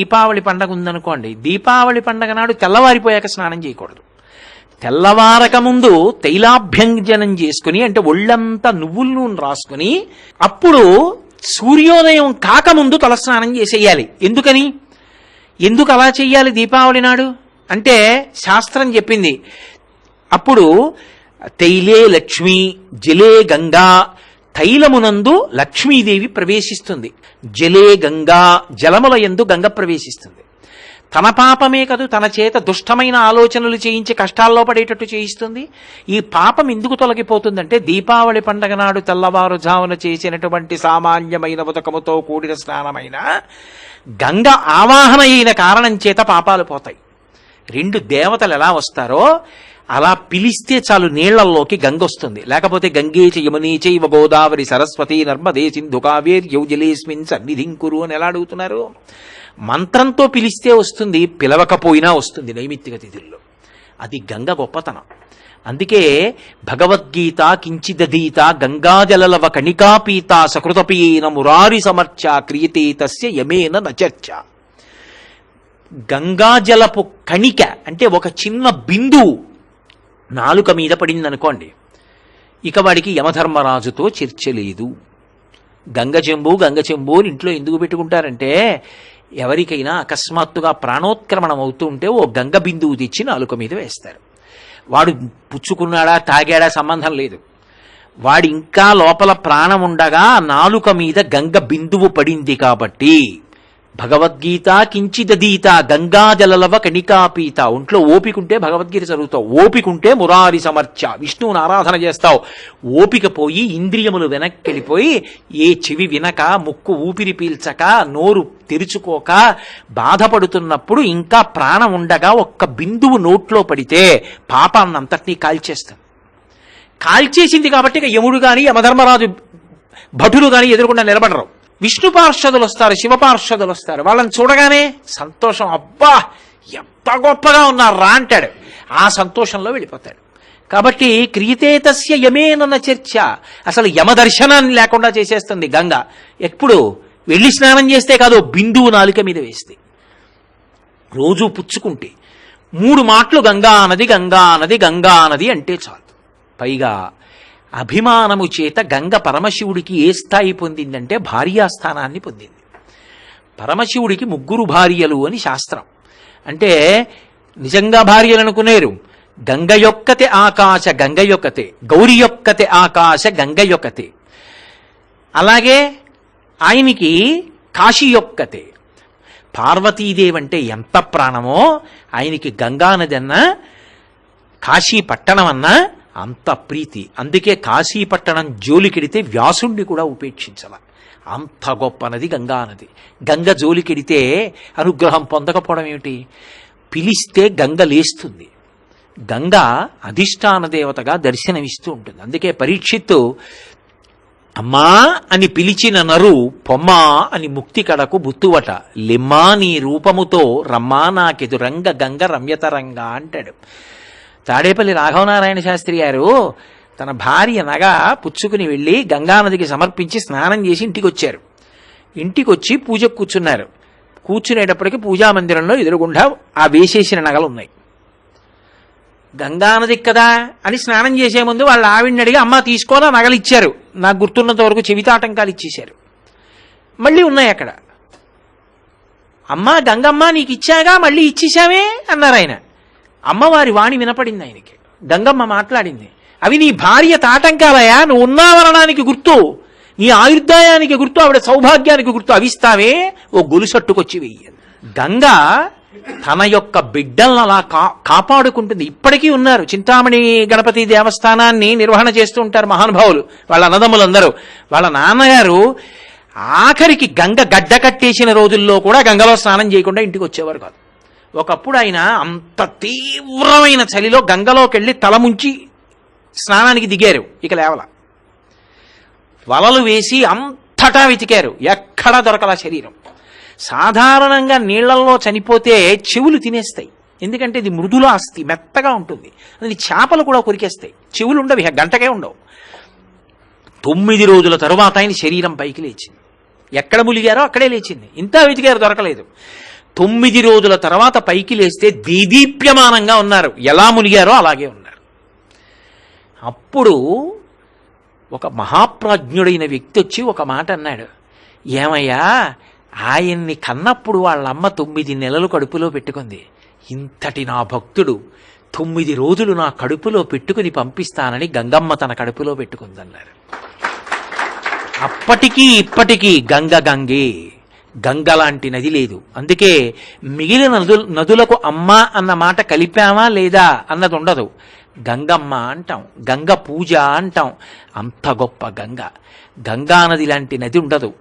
దీపావళి పండగ ఉందనుకోండి దీపావళి పండగ నాడు తెల్లవారిపోయాక స్నానం చేయకూడదు. తెల్లవారక ముందు తైలాభ్యంజనం చేసుకుని అంటే ఒళ్ళంతా నువ్వుల నూనె రాసుకుని అప్పుడు సూర్యోదయం కాకముందు తలస్నానం చేసేయాలి. ఎందుకని? ఎందుకు అలా చెయ్యాలి దీపావళి నాడు? అంటే శాస్త్రం చెప్పింది అప్పుడు తైలే లక్ష్మి జలే గంగా తైలమునందు లక్ష్మీదేవి ప్రవేశిస్తుంది. జలే గంగా జలముల యందు గంగ ప్రవేశిస్తుంది. తన పాపమే కదూ తన చేత దుష్టమైన ఆలోచనలు చేయించి కష్టాల్లో పడేటట్టు చేయిస్తుంది. ఈ పాపం ఎందుకు తొలగిపోతుందంటే దీపావళి పండగ నాడు తెల్లవారుజామున చేసినటువంటి సామాన్యమైన ఉదకముతో కూడిన స్నానమైన గంగ ఆవాహన అయిన కారణం చేత పాపాలు పోతాయి. రెండు దేవతలు ఎలా వస్తారో అలా పిలిస్తే చాలు నీళ్ళల్లోకి గంగ వస్తుంది. లేకపోతే గంగే చ యమునే చైవ గోదావరి సరస్వతి నర్మదే సింధు కావేర్ యౌజలేస్మిన్ సన్నిధిం కురు అని ఎలా అడుగుతున్నారు? మంత్రంతో పిలిస్తే వస్తుంది పిలవకపోయినా వస్తుంది నైమిత్తిక తిథుల్లో. అది గంగ గొప్పతనం. అందుకే భగవద్గీత కించిదీత గంగాజలలవ కణికాపీత సకృతపీన మురారి సమర్చ క్రియతే తస్య యమేన నచర్చ గంగాజలపు కణిక అంటే ఒక చిన్న బిందువు. నాలుక మీద పడింది అనుకోండి ఇక వాడికి యమధర్మరాజుతో చర్చ లేదు. గంగజంబు చెంబు అని ఇంట్లో ఎందుకు పెట్టుకుంటారంటే ఎవరికైనా అకస్మాత్తుగా ప్రాణోత్క్రమణం అవుతూ ఉంటే ఓ గంగ బిందువు తెచ్చి నాలుక మీద వేస్తారు. వాడు పుచ్చుకున్నాడా తాగాడా సంబంధం లేదు. వాడు ఇంకా లోపల ప్రాణం ఉండగా నాలుక మీద గంగ బిందువు పడింది కాబట్టి భగవద్గీత కించిదీత గంగాజలలవ కణికాపీత ఒంట్లో ఓపికంటే భగవద్గీత చదువుతావు ఓపికంటే మురారి సమర్చ. విష్ణువుని ఆరాధన చేస్తావు. ఓపిక పోయి ఇంద్రియములు వెనక్కి వెళ్ళిపోయి ఏ చెవి వినక ముక్కు ఊపిరి పీల్చక నోరు తెరుచుకోక బాధపడుతున్నప్పుడు ఇంకా ప్రాణం ఉండగా ఒక్క బిందువు నోట్లో పడితే పాపాన్నంతటినీ కాల్చేస్తాం కాల్చేసింది కాబట్టి ఇక యముడు కానీ యమధర్మరాజు భటులు కానీ ఎదురుకుండా నిలబడరు. విష్ణు పార్షదులు వస్తారు శివ పార్షదులు వస్తారు. వాళ్ళని చూడగానే సంతోషం అబ్బా ఎంత గొప్పగా ఉన్నారా అంటాడు. ఆ సంతోషంలో వెళ్ళిపోతాడు. కాబట్టి క్రియతేతస్య యమేనన్న చర్చ. అసలు యమదర్శనాన్ని లేకుండా చేసేస్తుంది గంగ. ఎప్పుడు వెళ్ళి స్నానం చేస్తే కాదు బిందువు నాలుక మీద వేస్తే. రోజు పుచ్చుకుంటే. మూడు మాటలు గంగా నది గంగా నది గంగా నది అంటే చాలు. పైగా అభిమానము చేత గంగ పరమశివుడికి ఏ స్థాయి పొందిందంటే భార్యాస్థానాన్ని పొందింది. పరమశివుడికి ముగ్గురు భార్యలు అని శాస్త్రం. అంటే నిజంగా భార్యలు అనుకునేరు. గంగ యొక్కతే ఆకాశ గంగ యొక్కతే గౌరి యొక్కతే ఆకాశ గంగ యొక్కతే. అలాగే ఆయనకి కాశీ యొక్కతే. పార్వతీదేవి అంటే ఎంత ప్రాణమో ఆయనకి గంగానది కాశీ పట్టణం అన్నా అంత ప్రీతి. అందుకే కాశీపట్టణం జోలికెడితే వ్యాసుణ్ణి కూడా ఉపేక్షించాల. అంత గొప్ప నది గంగా నది. గంగ జోలికెడితే అనుగ్రహం పొందకపోవడం ఏమిటి? పిలిస్తే గంగ లేస్తుంది. గంగ అధిష్టాన దేవతగా దర్శనమిస్తూ ఉంటుంది. అందుకే పరీక్షిత్తు అమ్మా అని పిలిచిన నరు పొమ్మా అని ముక్తి కడకు బుత్తువట. లిమ్మా నీ రూపముతో రమ్మా నాకెదురంగ గంగ రమ్యతరంగా అంటాడు. తాడేపల్లి రాఘవనారాయణ శాస్త్రి గారు తన భార్య నగ పుచ్చుకుని వెళ్ళి గంగానదికి సమర్పించి స్నానం చేసి ఇంటికి వచ్చారు ఇంటికి వచ్చి పూజకు కూర్చున్నారు. కూర్చునేటప్పటికి పూజా మందిరంలో ఎదురుగుండా ఆ వేసేసిన నగలు ఉన్నాయి గంగానది కదా అని స్నానం చేసే ముందు వాళ్ళ ఆవిడని అడిగి అమ్మ తీసుకోనా నగలు ఇచ్చారు నాకు గుర్తున్నంత వరకు చెవితాటంకాలు ఇచ్చేశారు. మళ్ళీ ఉన్నాయి అక్కడ. అమ్మ గంగమ్మ నీకు ఇచ్చాగా మళ్ళీ ఇచ్చేసామే అన్నారు ఆయన. అమ్మవారి వాణి వినపడింది ఆయనకి. గంగమ్మ మాట్లాడింది అవి నీ భార్య తాటంకాలయా నువ్వు ఉన్నావనడానికి గుర్తు. నీ ఆయుర్దాయానికి గుర్తు ఆవిడ సౌభాగ్యానికి గుర్తు. అవిస్తావే ఓ గొలుసట్టుకొచ్చి వెయ్యి గంగ తన యొక్క బిడ్డలను అలా కా కాపాడుకుంటుంది. ఇప్పటికీ ఉన్నారు. చింతామణి గణపతి దేవస్థానాన్ని నిర్వహణ చేస్తూ ఉంటారు మహానుభావులు వాళ్ళ అన్నదమ్ములందరూ. వాళ్ళ నాన్నగారు ఆఖరికి గంగ గడ్డ కట్టేసిన రోజుల్లో కూడా గంగలో స్నానం చేయకుండా ఇంటికి వచ్చేవారు కాదు. ఒకప్పుడు ఆయన అంత తీవ్రమైన చలిలో గంగలోకి వెళ్ళి తల ముంచి స్నానానికి దిగారు. ఇక లేవల. వలలు వేసి అంతటా వెతికారు. ఎక్కడా దొరకల శరీరం. సాధారణంగా నీళ్ళలో చనిపోతే చెవులు తినేస్తాయి. ఎందుకంటే ఇది మృదుల ఆస్తి మెత్తగా ఉంటుంది. అది చేపలు కూడా కొరికేస్తాయి. చెవులు ఉండవు గంటకే ఉండవు. తొమ్మిది రోజుల తరువాత ఆయన శరీరం పైకి లేచింది. ఎక్కడ ములిగారో అక్కడే లేచింది. ఇంత వెతికారు దొరకలేదు. తొమ్మిది రోజుల తర్వాత పైకి లేస్తే దీదీప్యమానంగా ఉన్నారు. ఎలా మునిగారో అలాగే ఉన్నారు. అప్పుడు ఒక మహాప్రాజ్ఞుడైన వ్యక్తి వచ్చి ఒక మాట అన్నాడు. ఏమయ్యా ఆయన్ని కన్నప్పుడు వాళ్ళమ్మ తొమ్మిది నెలలు కడుపులో పెట్టుకుంది. ఇంతటి నా భక్తుడు తొమ్మిది రోజులు నా కడుపులో పెట్టుకుని పంపిస్తానని గంగమ్మ తన కడుపులో పెట్టుకుందన్నారు. అప్పటికీ ఇప్పటికీ గంగ గంగే. గంగ లాంటి నది లేదు. అందుకే మిగిలిన నదులు నదులకు అమ్మ అన్న మాట కలిపామా లేదా అన్నది ఉండదు. గంగమ్మ అంటాం గంగ పూజ అంటాం. అంత గొప్ప గంగ. గంగా నది లాంటి నది ఉండదు.